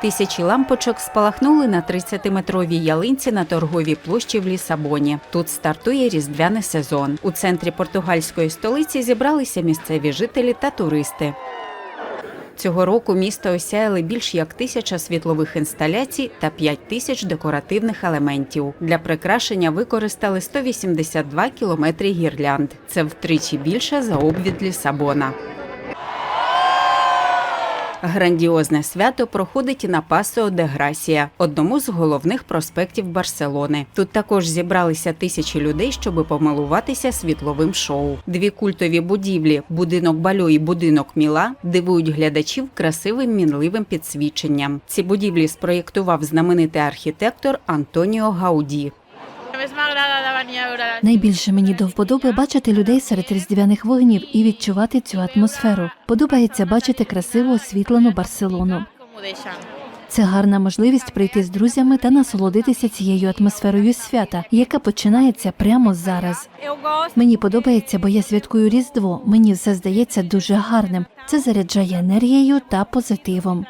Тисячі лампочок спалахнули на 30-метровій ялинці на торговій площі в Лісабоні. Тут стартує різдвяний сезон. У центрі португальської столиці зібралися місцеві жителі та туристи. Цього року місто осяяли більш як тисяча світлових інсталяцій та 5 тисяч декоративних елементів. Для прикрашення використали 182 кілометри гірлянд. Це втричі більше за обвід Лісабона. Грандіозне свято проходить на Пасео де Грасія, одному з головних проспектів Барселони. Тут також зібралися тисячі людей, щоб помилуватися світловим шоу. Дві культові будівлі будинок Бальо і будинок Міла дивують глядачів красивим мінливим підсвіченням. Ці будівлі спроєктував знаменитий архітектор Антоніо Гауді. Найбільше мені до вподоби бачити людей серед різдвяних вогнів і відчувати цю атмосферу. Подобається бачити красиво освітлену Барселону. Це гарна можливість прийти з друзями та насолодитися цією атмосферою свята, яка починається прямо зараз. Мені подобається, бо я святкую Різдво. Мені все здається дуже гарним. Це заряджає енергією та позитивом.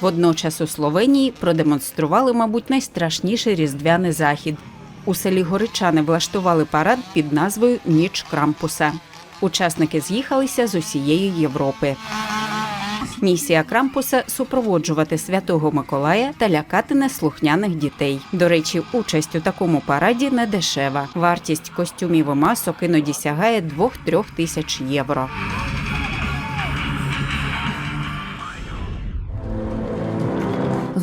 Водночас у Словенії продемонстрували, мабуть, найстрашніший різдвяний захід. У селі Горичани влаштували парад під назвою Ніч Крампуса. Учасники з'їхалися з усієї Європи. Місія Крампуса супроводжувати святого Миколая та лякати неслухняних дітей. До речі, участь у такому параді не дешева. Вартість костюмів і масок іноді сягає 2-3 тисяч євро.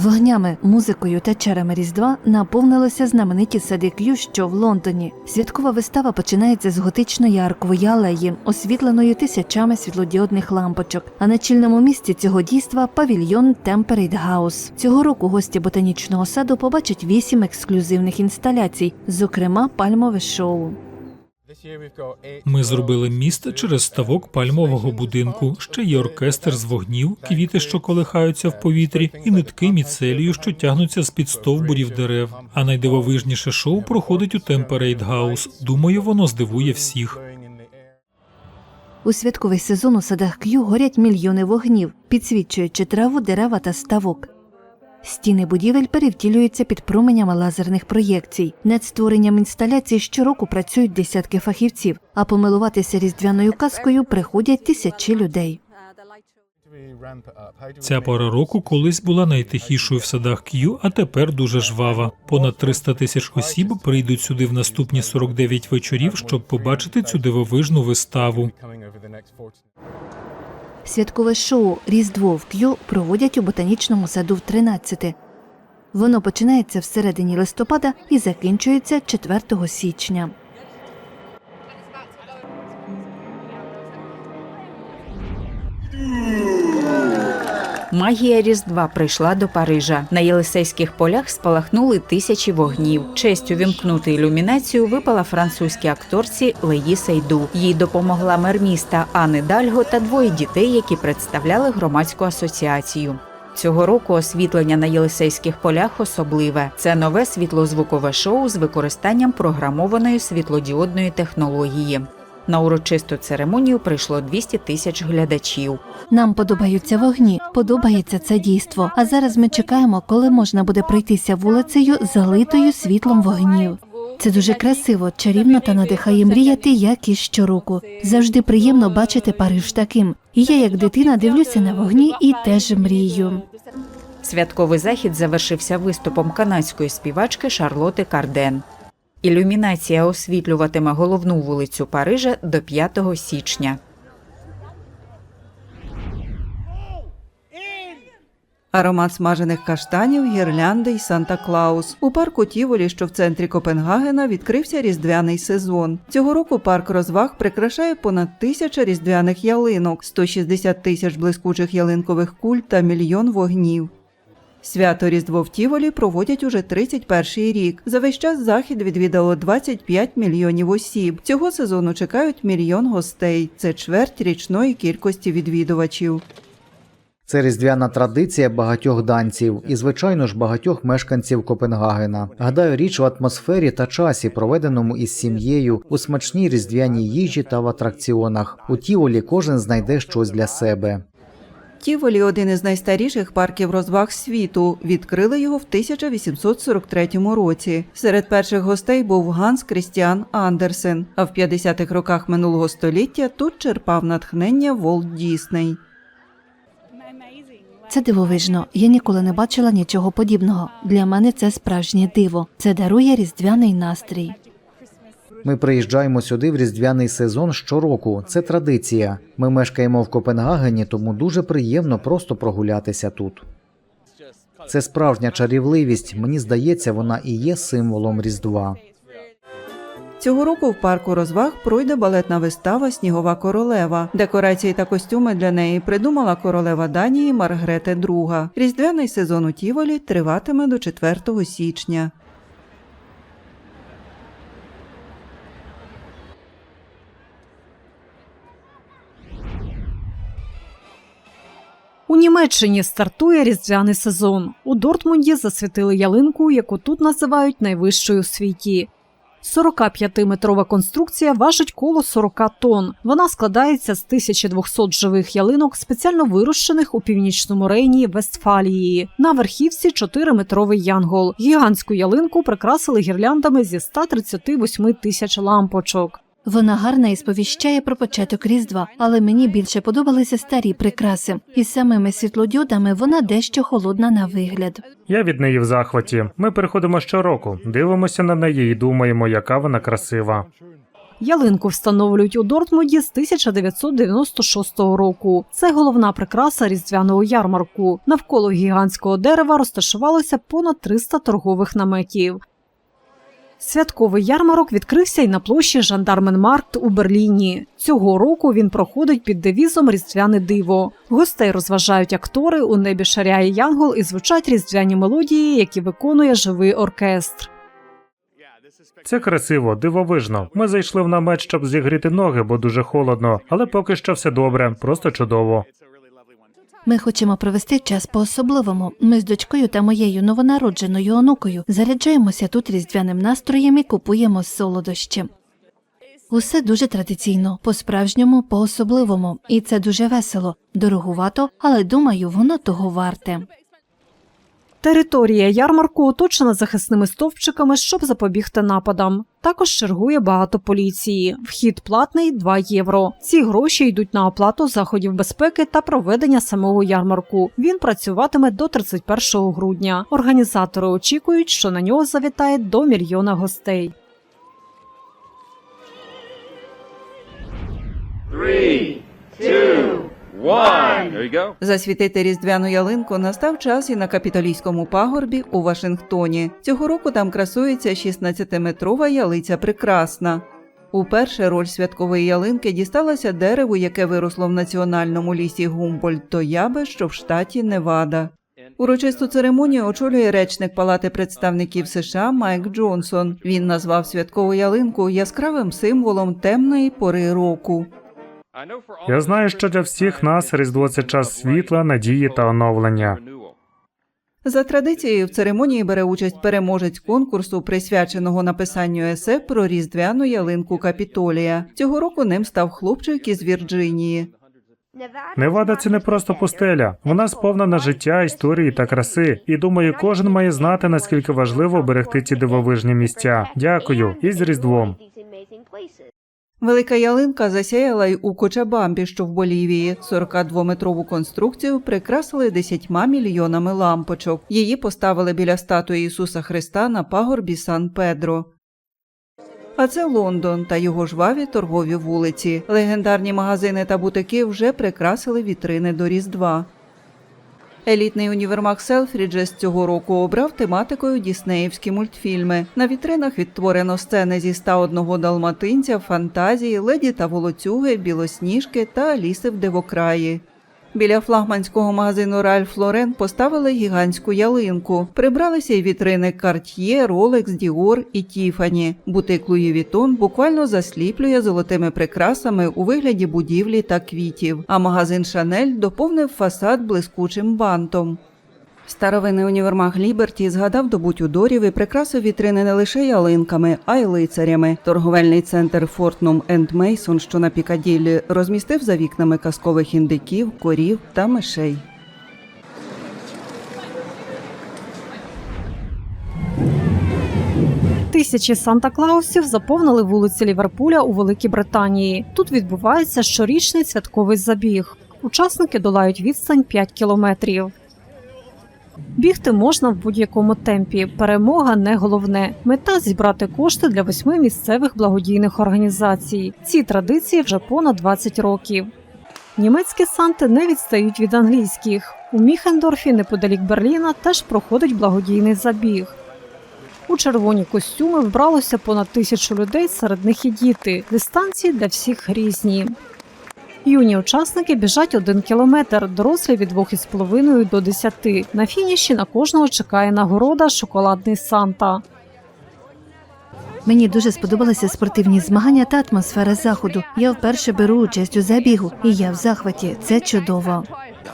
Вогнями, музикою та чарами Різдва наповнилися знамениті сади К'ю, що в Лондоні. Святкова вистава починається з готичної аркової алеї, освітленої тисячами світлодіодних лампочок. А на чільному місці цього дійства павільйон Темперейт Хаус. Цього року гості ботанічного саду побачать вісім ексклюзивних інсталяцій, зокрема пальмове шоу. Ми зробили міст через ставок пальмового будинку. Ще є оркестр з вогнів, квіти, що колихаються в повітрі, і нитки міцелію, що тягнуться з під стовбурів дерев. А найдивовижніше шоу проходить у Темперейт Гаус. Думаю, воно здивує всіх. У святковий сезон у садах К'ю горять мільйони вогнів, підсвічуючи траву, дерева та ставок. Стіни будівель перевтілюються під променями лазерних проєкцій. Над створенням інсталяцій щороку працюють десятки фахівців, а помилуватися різдвяною казкою приходять тисячі людей. Ця пора року колись була найтихішою в садах К'ю, а тепер дуже жвава. Понад 300 тисяч осіб прийдуть сюди в наступні 49 вечорів, щоб побачити цю дивовижну виставу. Святкове шоу Різдво в К'ю проводять у ботанічному саду в 13. Воно починається всередині листопада і закінчується 4 січня. Магія Різдва прийшла до Парижа. На Єлисейських полях спалахнули тисячі вогнів. Честь увімкнути ілюмінацію випала французькій акторці Леї Сейду. Їй допомогла мер міста Анни Дальго та двоє дітей, які представляли громадську асоціацію. Цього року освітлення на Єлисейських полях особливе. Це нове світлозвукове шоу з використанням програмованої світлодіодної технології. На урочисту церемонію прийшло 200 тисяч глядачів. Нам подобаються вогні, подобається це дійство. А зараз ми чекаємо, коли можна буде пройтися вулицею, залитою світлом вогнів. Це дуже красиво, чарівно та надихає мріяти, як і щороку. Завжди приємно бачити Париж таким. І я, як дитина, дивлюся на вогні і теж мрію. Святковий захід завершився виступом канадської співачки Шарлоти Карден. Ілюмінація освітлюватиме головну вулицю Парижа до 5 січня. Аромат смажених каштанів, гірлянди й Санта-Клаус. У парку Тіволі, що в центрі Копенгагена, відкрився різдвяний сезон. Цього року парк розваг прикрашає понад тисяча різдвяних ялинок, 160 тисяч блискучих ялинкових куль та мільйон вогнів. Свято Різдво в Тіволі проводять уже 31-й рік. За весь час захід відвідало 25 мільйонів осіб. Цього сезону чекають мільйон гостей. Це чверть річної кількості відвідувачів. Це різдвяна традиція багатьох данців і, звичайно ж, багатьох мешканців Копенгагена. Гадаю, річ в атмосфері та часі, проведеному із сім'єю, у смачній різдвяній їжі та в атракціонах. У Тіволі кожен знайде щось для себе. Тіволі один із найстаріших парків розваг світу. Відкрили його в 1843 році. Серед перших гостей був Ганс Крістіан Андерсен. А в 50-х роках минулого століття тут черпав натхнення Волт Дісней. Це дивовижно. Я ніколи не бачила нічого подібного. Для мене це справжнє диво. Це дарує різдвяний настрій. Ми приїжджаємо сюди в різдвяний сезон щороку. Це традиція. Ми мешкаємо в Копенгагені, тому дуже приємно просто прогулятися тут. Це справжня чарівливість. Мені здається, вона і є символом Різдва. Цього року в парку розваг пройде балетна вистава Снігова королева. Декорації та костюми для неї придумала королева Данії Маргрете II. Різдвяний сезон у Тіволі триватиме до 4 січня. У Німеччині стартує різдвяний сезон. У Дортмунді засвітили ялинку, яку тут називають найвищою у світі. 45-метрова конструкція важить коло 40 тонн. Вона складається з 1200 живих ялинок, спеціально вирощених у північному рейні Вестфалії. На верхівці 4-метровий янгол. Гігантську ялинку прикрасили гірляндами зі 138 тисяч лампочок. Вона гарна і сповіщає про початок Різдва, але мені більше подобалися старі прикраси. Із самими світлодіодами вона дещо холодна на вигляд. Я від неї в захваті. Ми приходимо щороку, дивимося на неї і думаємо, яка вона красива. Ялинку встановлюють у Дортмунді з 1996 року. Це головна прикраса різдвяного ярмарку. Навколо гігантського дерева розташувалося понад 300 торгових наметів. Святковий ярмарок відкрився й на площі Жандарменмаркт у Берліні. Цього року він проходить під девізом Різдвяне диво. Гостей розважають актори, у небі шаряє янгол і звучать різдвяні мелодії, які виконує живий оркестр. Це красиво, дивовижно. Ми зайшли в намет, щоб зігріти ноги, бо дуже холодно, але поки що все добре, просто чудово. Ми хочемо провести час по-особливому. Ми з дочкою та моєю новонародженою онукою заряджаємося тут різдвяним настроєм і купуємо солодощі. Усе дуже традиційно, по-справжньому, по-особливому, і це дуже весело, дорогувато, але думаю, воно того варте. Територія ярмарку оточена захисними стовпчиками, щоб запобігти нападам. Також чергує багато поліції. Вхід платний 2 євро. Ці гроші йдуть на оплату заходів безпеки та проведення самого ярмарку. Він працюватиме до 31 грудня. Організатори очікують, що на нього завітає до мільйона гостей. There you go. Засвітити різдвяну ялинку настав час і на капітолійському пагорбі у Вашингтоні. Цього року там красується 16-метрова ялиця прекрасна. Уперше роль святкової ялинки дісталася дереву, яке виросло в національному лісі Гумбольд Тоябе, що в штаті Невада. Урочисту церемонію очолює речник Палати представників США Майк Джонсон. Він назвав святкову ялинку яскравим символом темної пори року. Я знаю, що для всіх нас Різдво це час світла, надії та оновлення. За традицією, в церемонії бере участь переможець конкурсу, присвяченого написанню есе про різдвяну ялинку Капітолія. Цього року ним став хлопчик із Вірджинії. Невада це не просто пустеля. Вона сповнена життя, історії та краси. І думаю, кожен має знати, наскільки важливо берегти ці дивовижні місця. Дякую і з Різдвом. Велика ялинка засяяла й у Кочабамбі, що в Болівії. 42-метрову конструкцію прикрасили 10 мільйонами лампочок. Її поставили біля статуї Ісуса Христа на пагорбі Сан Педро. А це Лондон та його жваві торгові вулиці. Легендарні магазини та бутики вже прикрасили вітрини до Різдва. Елітний універмаг Селфріджес цього року обрав тематикою діснеївські мультфільми. На вітринах відтворено сцени зі 101 далматинця, фантазії, леді та волоцюги, білосніжки та ліси в дивокраї. Біля флагманського магазину Ральф Лорен поставили гігантську ялинку. Прибралися й вітрини Cartier, Rolex, Dior і Tiffany. Бутик Луї Вітон буквально засліплює золотими прикрасами у вигляді будівлі та квітів. А магазин Шанель доповнив фасад блискучим бантом. Старовинний універмаг Ліберті згадав добу Тюдорів і прикрасив вітрини не лише ялинками, а й лицарями. Торговельний центр Фортнум енд Мейсон, що на Пікаділлі, розмістив за вікнами казкових індиків, корів та мишей. Тисячі Санта-Клаусів заповнили вулиці Ліверпуля у Великій Британії. Тут відбувається щорічний святковий забіг. Учасники долають відстань 5 кілометрів. Бігти можна в будь-якому темпі. Перемога не головне. Мета зібрати кошти для восьми місцевих благодійних організацій. Ці традиції вже понад 20 років. Німецькі санти не відстають від англійських. У Міхендорфі, неподалік Берліна, теж проходить благодійний забіг. У червоні костюми вбралося понад тисячу людей, серед них і діти. Дистанції для всіх різні. Юні учасники біжать один кілометр, дорослі від 2,5 до 10. На фініші на кожного чекає нагорода шоколадний Санта. Мені дуже сподобалися спортивні змагання та атмосфера заходу. Я вперше беру участь у забігу, і я в захваті. Це чудово.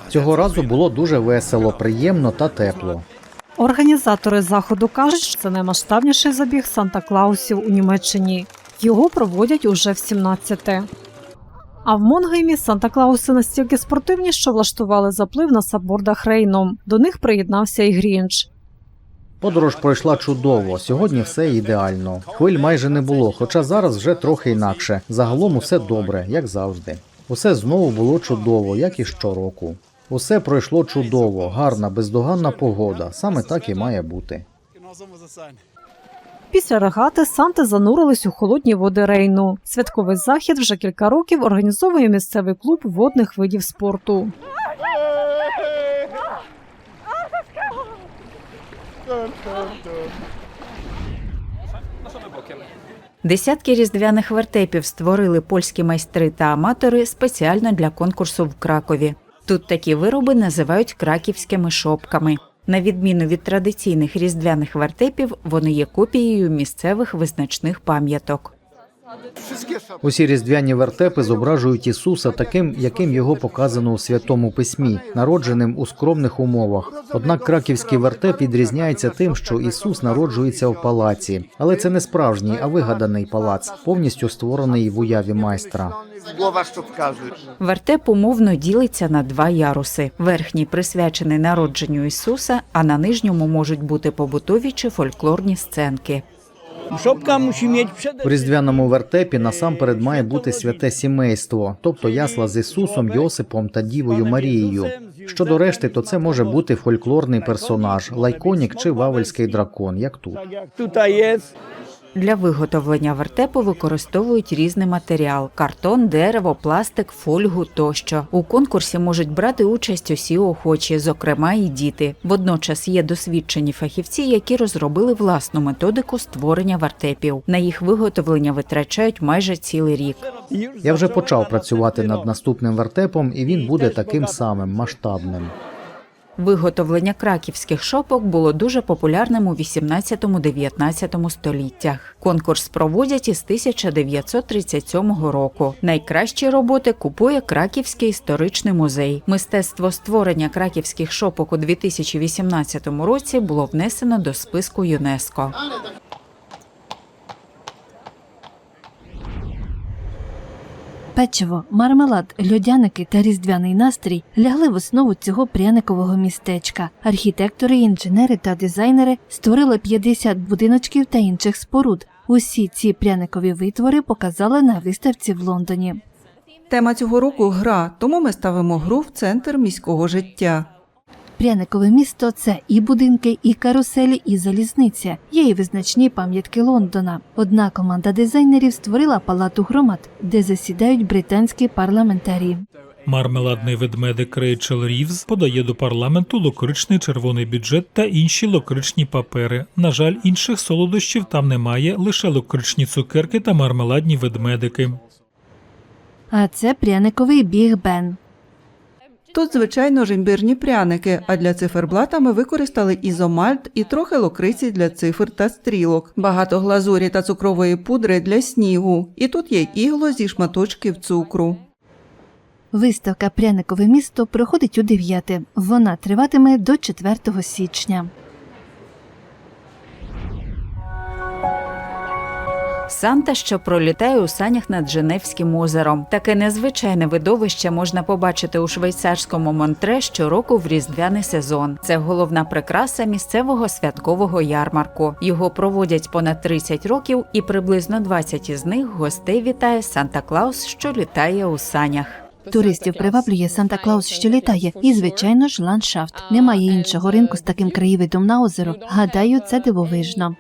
Цього разу було дуже весело, приємно та тепло. Організатори заходу кажуть, що це наймасштабніший забіг Санта-Клаусів у Німеччині. Його проводять уже в 17-те. А в Монгеймі Санта-Клауси настільки спортивні, що влаштували заплив на саббордах Рейном. До них приєднався і Грінч. Подорож пройшла чудово. Сьогодні все ідеально. Хвиль майже не було, хоча зараз вже трохи інакше. Загалом усе добре, як завжди. Усе знову було чудово, як і щороку. Усе пройшло чудово, гарна, бездоганна погода. Саме так і має бути. Після регати Санти занурились у холодні води Рейну. Святковий захід вже кілька років організовує місцевий клуб водних видів спорту. Десятки різдвяних вертепів створили польські майстри та аматори спеціально для конкурсу в Кракові. Тут такі вироби називають краківськими шопками. На відміну від традиційних різдвяних вертепів, вони є копією місцевих визначних пам'яток. Усі різдвяні вертепи зображують Ісуса таким, яким його показано у святому письмі, народженим у скромних умовах. Однак краківський вертеп відрізняється тим, що Ісус народжується в палаці, але це не справжній, а вигаданий палац, повністю створений в уяві майстра. Вертеп умовно ділиться на два яруси: верхній присвячений народженню Ісуса, а на нижньому можуть бути побутові чи фольклорні сценки. Przede У різдвяному вертепі насамперед має бути святе сімейство, тобто ясла з Ісусом, Йосипом та Дівою Марією. Щодо решти, то це може бути фольклорний персонаж, лайконік чи вавельський дракон, як тут. tutaj jest. Для виготовлення вертепу використовують різний матеріал: картон, дерево, пластик, фольгу тощо. У конкурсі можуть брати участь усі охочі, зокрема і діти. Водночас є досвідчені фахівці, які розробили власну методику створення вертепів. На їх виготовлення витрачають майже цілий рік. Я вже почав працювати над наступним вертепом, і він буде таким самим масштабним. Виготовлення краківських шопок було дуже популярним у 18-19 століттях. Конкурс проводять із 1937 року. Найкращі роботи купує Краківський історичний музей. Мистецтво створення краківських шопок у 2018 році було внесено до списку ЮНЕСКО. Печиво, мармелад, льодяники та різдвяний настрій лягли в основу цього пряникового містечка. Архітектори, інженери та дизайнери створили 50 будиночків та інших споруд. Усі ці пряникові витвори показали на виставці в Лондоні. Тема цього року гра, тому ми ставимо гру в центр міського життя. Пряникове місто це і будинки, і каруселі, і залізниця. Є і визначні пам'ятки Лондона. Одна команда дизайнерів створила палату громад, де засідають британські парламентарії. Мармеладний ведмедик Рейчел Рівз подає до парламенту локричний червоний бюджет та інші локричні папери. На жаль, інших солодощів там немає, лише локричні цукерки та мармеладні ведмедики. А це пряниковий біг Бен. Тут, звичайно ж, імбирні пряники, а для циферблата ми використали ізомальт і трохи локриці для цифр та стрілок, багато глазурі та цукрової пудри для снігу. І тут є ігло зі шматочків цукру. Виставка Пряникове місто проходить у дев'яте. Вона триватиме до 4 січня. Санта, що пролітає у санях над Женевським озером. Таке незвичайне видовище можна побачити у швейцарському Монтре щороку в різдвяний сезон. Це головна прикраса місцевого святкового ярмарку. Його проводять понад 30 років, і приблизно 20 із них гостей вітає Санта Клаус, що літає у санях. Туристів приваблює Санта Клаус, що літає, і звичайно ж ландшафт. Немає іншого ринку з таким краєвидом на озеро. Гадаю, це дивовижно.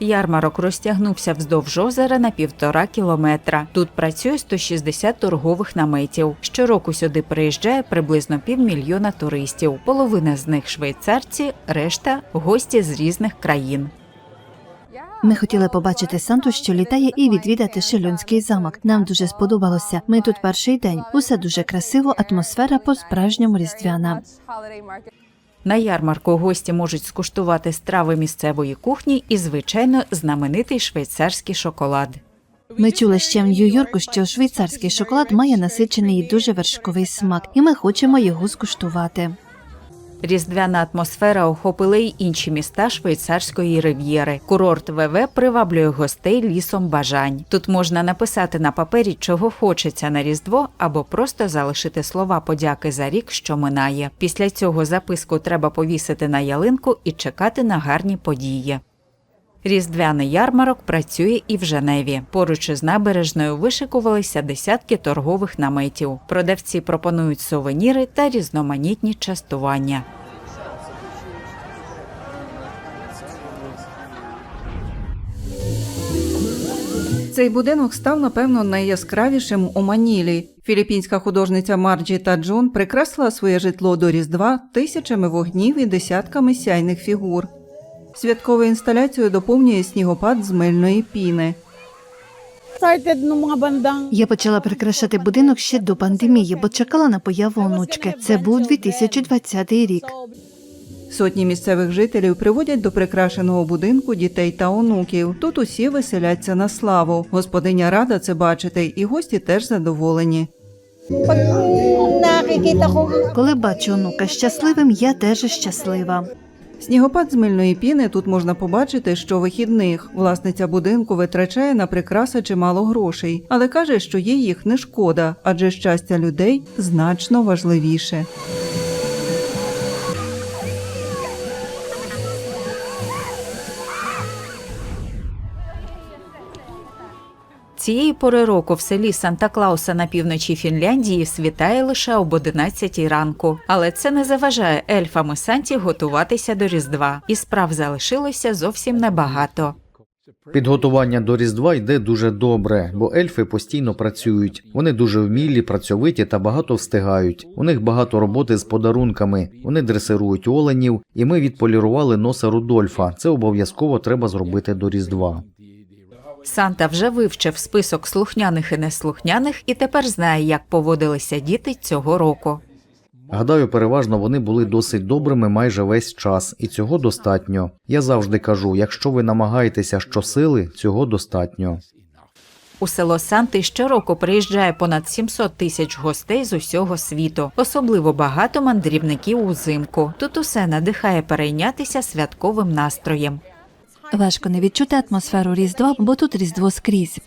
Ярмарок розтягнувся вздовж озера на півтора кілометра. Тут працює 160 торгових наметів. Щороку сюди приїжджає приблизно півмільйона туристів. Половина з них швейцарці, решта гості з різних країн. Ми хотіли побачити Санту, що літає, і відвідати Шельонський замок. Нам дуже сподобалося. Ми тут перший день. Усе дуже красиво, атмосфера по справжньому різдвяна. На ярмарку гості можуть скуштувати страви місцевої кухні і, звичайно, знаменитий швейцарський шоколад. Ми чули ще в Нью-Йорку, що швейцарський шоколад має насичений і дуже вершковий смак, і ми хочемо його скуштувати. Різдвяна атмосфера охопила й інші міста швейцарської рив'єри. Курорт ВВ приваблює гостей лісом бажань. Тут можна написати на папері, чого хочеться на Різдво, або просто залишити слова подяки за рік, що минає. Після цього записку треба повісити на ялинку і чекати на гарні події. Різдвяний ярмарок працює і в Женеві. Поруч із набережною вишикувалися десятки торгових наметів. Продавці пропонують сувеніри та різноманітні частування. Цей будинок став, напевно, найяскравішим у Манілі. Філіппінська художниця Марджі та Джун прикрасила своє житло до Різдва тисячами вогнів і десятками сяйних фігур. Святкову інсталяцію доповнює снігопад з мильної піни. Bandang Я почала прикрашати будинок ще до пандемії, бо чекала на появу онучки. Це був 2020 рік. Сотні місцевих жителів приводять до прикрашеного будинку дітей та онуків. Тут усі веселяться на славу. Господиня рада це бачити, і гості теж задоволені. Коли бачу онука щасливим, я теж щаслива. Снігопад з мильної піни тут можна побачити щовихідних. Власниця будинку витрачає на прикраси чимало грошей, але каже, що їй їх не шкода, адже щастя людей значно важливіше. Цієї пори року в селі Санта Клауса на півночі Фінляндії світає лише об 11 ранку. Але це не заважає ельфам і Санті готуватися до Різдва, і справ залишилося зовсім небагато. Підготування до Різдва йде дуже добре, бо ельфи постійно працюють. Вони дуже вмілі, працьовиті та багато встигають. У них багато роботи з подарунками. Вони дресирують оленів, і ми відполірували носа Рудольфа. Це обов'язково треба зробити до Різдва. Санта вже вивчив список слухняних і неслухняних і тепер знає, як поводилися діти цього року. Гадаю, переважно вони були досить добрими майже весь час, і цього достатньо. Я завжди кажу: якщо ви намагаєтеся щосили, цього достатньо. У село Санти щороку приїжджає понад 700 тисяч гостей з усього світу. Особливо багато мандрівників узимку. Тут усе надихає перейнятися святковим настроєм. Важко не відчути атмосферу Різдва, бо тут Різдво скрізь.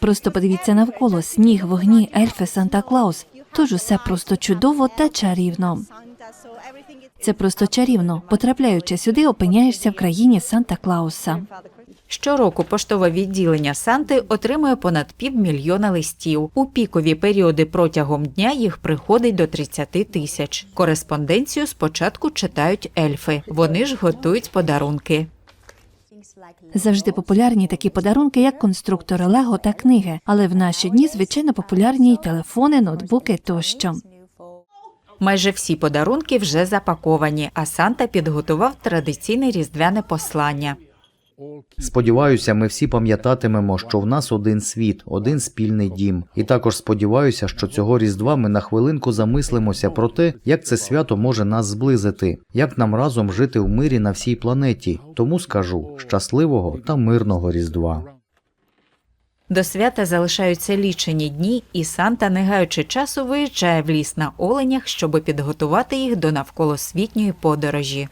Просто подивіться навколо сніг, вогні, ельфи, Санта Клаус. Тож усе просто чудово та чарівно. Це просто чарівно. Потрапляючи сюди, опиняєшся в країні Санта Клауса. Щороку поштове відділення Санти отримує понад півмільйона листів. У пікові періоди протягом дня їх приходить до 30 тисяч. Кореспонденцію спочатку читають ельфи. Вони ж готують подарунки. Завжди популярні такі подарунки, як конструктори Лего та книги, але в наші дні звичайно популярні й телефони, ноутбуки тощо. Майже всі подарунки вже запаковані, а Санта підготував традиційне різдвяне послання. Сподіваюся, ми всі пам'ятатимемо, що в нас один світ, один спільний дім. І також сподіваюся, що цього різдва ми на хвилинку замислимося про те, як це свято може нас зблизити, як нам разом жити в мирі на всій планеті. Тому скажу щасливого та мирного різдва. До свята залишаються лічені дні, і Санта, не гаючи часу, виїжджає в ліс на оленях, щоби підготувати їх до навколосвітньої подорожі.